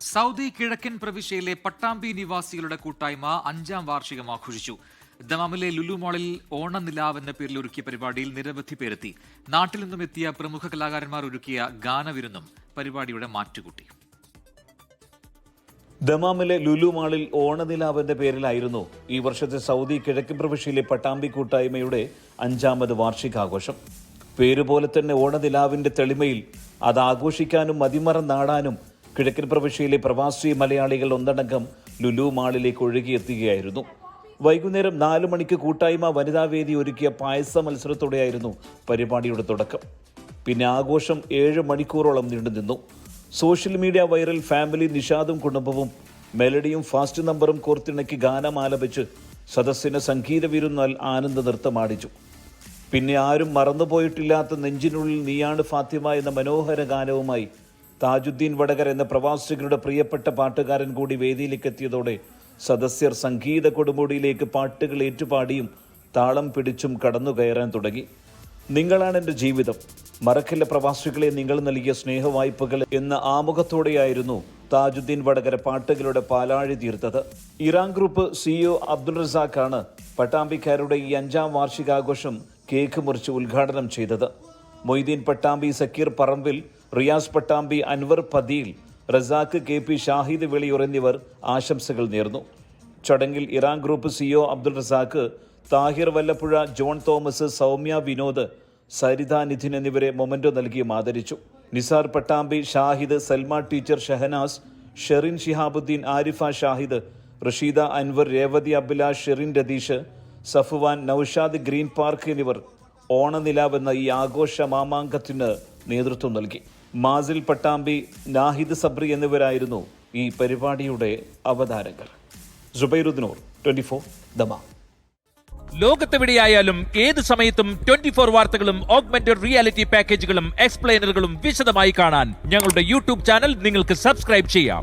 Saudi കിഴക്കൻ പ്രവിശ്യയിലെ പട്ടാമ്പി നിവാസികളുടെ കൂട്ടായ്മ അഞ്ചാം വാർഷികം ആഘോഷിച്ചു. ദമാമിലെ ലുലു മോളിൽ ഓണനിലാവ് എന്ന പേരിൽ ഒരുക്കിയ പരിപാടിയിൽ നിരവധി പേരെത്തി. നാട്ടിൽ നിന്നും എത്തിയ പ്രമുഖ കലാകാരന്മാർ ഒരുക്കിയ ഗാനവിരുന്നും പരിപാടിയുടെ മാറ്റുകൂട്ടി. ദമാമിലെ ലുലു മാളിൽ ഓണനിലാവിന്റെ പേരിലായിരുന്നു ഈ വർഷത്തെ സൗദി കിഴക്കൻ പ്രവിശ്യയിലെ പട്ടാമ്പി കൂട്ടായ്മയുടെ അഞ്ചാമത് വാർഷികാഘോഷം. പേരുപോലെ തന്നെ ഓണനിലാവിന്റെ തെളിമയിൽ അത് ആഘോഷിക്കാനും മതിമറന്നാടാനും കിഴക്കൻ പ്രവിശ്യയിലെ പ്രവാസി മലയാളികൾ ഒന്നടങ്കം ലുലു മാളിലേക്ക് ഒഴുകിയെത്തുകയായിരുന്നു. വൈകുന്നേരം നാലു മണിക്ക് കൂട്ടായ്മ വനിതാവേദി ഒരുക്കിയ പായസ മത്സരത്തോടെയായിരുന്നു പരിപാടിയുടെ തുടക്കം. പിന്നെ ആഘോഷം ഏഴ് മണിക്കൂറോളം നീണ്ടുനിന്നു. സോഷ്യൽ മീഡിയ വൈറൽ ഫാമിലി നിഷാദും കുടുംബവും മെലഡിയും ഫാസ്റ്റ് നമ്പറും കോർത്തിണക്കി ഗാനം ആലപിച്ച് സദസ്സിന് സംഗീത വിരുന്നാൽ ആനന്ദ നൃത്തമാടിച്ചു. പിന്നെ ആരും മറന്നുപോയിട്ടില്ലാത്ത നെഞ്ചിനുള്ളിൽ നീയാണ് ഫാത്തിമ എന്ന മനോഹര ഗാനവുമായി താജുദ്ദീൻ വടകർ എന്ന പ്രവാസികളുടെ പ്രിയപ്പെട്ട പാട്ടുകാരൻ കൂടി വേദിയിലേക്ക് എത്തിയതോടെ സദസ്യർ സംഗീത കൊടുമുടിയിലേക്ക് പാട്ടുകൾ ഏറ്റുപാടിയും താളം പിടിച്ചും കടന്നു കയറാൻ തുടങ്ങി. നിങ്ങളാണ് എന്റെ ജീവിതം. മറക്കില്ല പ്രവാസികളെ നിങ്ങൾ നൽകിയ സ്നേഹവായ്പകൾ എന്ന ആമുഖത്തോടെയായിരുന്നു താജുദ്ദീൻ വടകര പാട്ടുകളുടെ പാലാഴി തീർത്തത്. ഇറാൻ ഗ്രൂപ്പ് സിഇഒ അബ്ദുൾ റസാഖാണ് പട്ടാമ്പിക്കാരുടെ ഈ അഞ്ചാം വാർഷികാഘോഷം കേക്ക് മുറിച്ച് ഉദ്ഘാടനം ചെയ്തത്. മൊയ്തീൻ പട്ടാമ്പി സക്കീർ പറമ്പിൽ റിയാസ് പട്ടാമ്പി അൻവർ പതിയിൽ റസാഖ് കെ പി ഷാഹിദ് വെളിയൂർ എന്നിവർ ആശംസകൾ നേർന്നു. ചടങ്ങിൽ Iran group CEO Abdul Razak Thahir Vallappuzha John Thomas Soumya Vinod Saritha Nidhin എന്നിവരെ മൊമന്റോ നൽകി ആദരിച്ചു. Nisar Pattambi Shahid Salma teacher Shahanas Sherin Shihabuddin Arifa Shahid Rasheeda Anwar Revathi Abdulla Sherin Ratheesh Safwan Noushad green park എന്നിവർ ഓണനിലാവെന്ന ഈ ആഘോഷ മാമാങ്കത്തിന് നേതൃത്വം നൽകി. മാസിൽ Pattambi Nahid Sabri എന്നിവരായിരുന്നു ഈ പരിപാടിയുടെ അവതാരകർ. ജുബൈറുദ്നൂർ ട്വന്റി ഫോർ ദമാ. ലോകത്തെവിടെയായാലും ഏത് സമയത്തും ട്വന്റി ഫോർ വാർത്തകളും ഓഗ്മെന്റഡ് റിയാലിറ്റി പാക്കേജുകളും എക്സ്പ്ലെയിനറുകളും വിശദമായി കാണാൻ ഞങ്ങളുടെ യൂട്യൂബ് ചാനൽ നിങ്ങൾക്ക് സബ്സ്ക്രൈബ് ചെയ്യാം.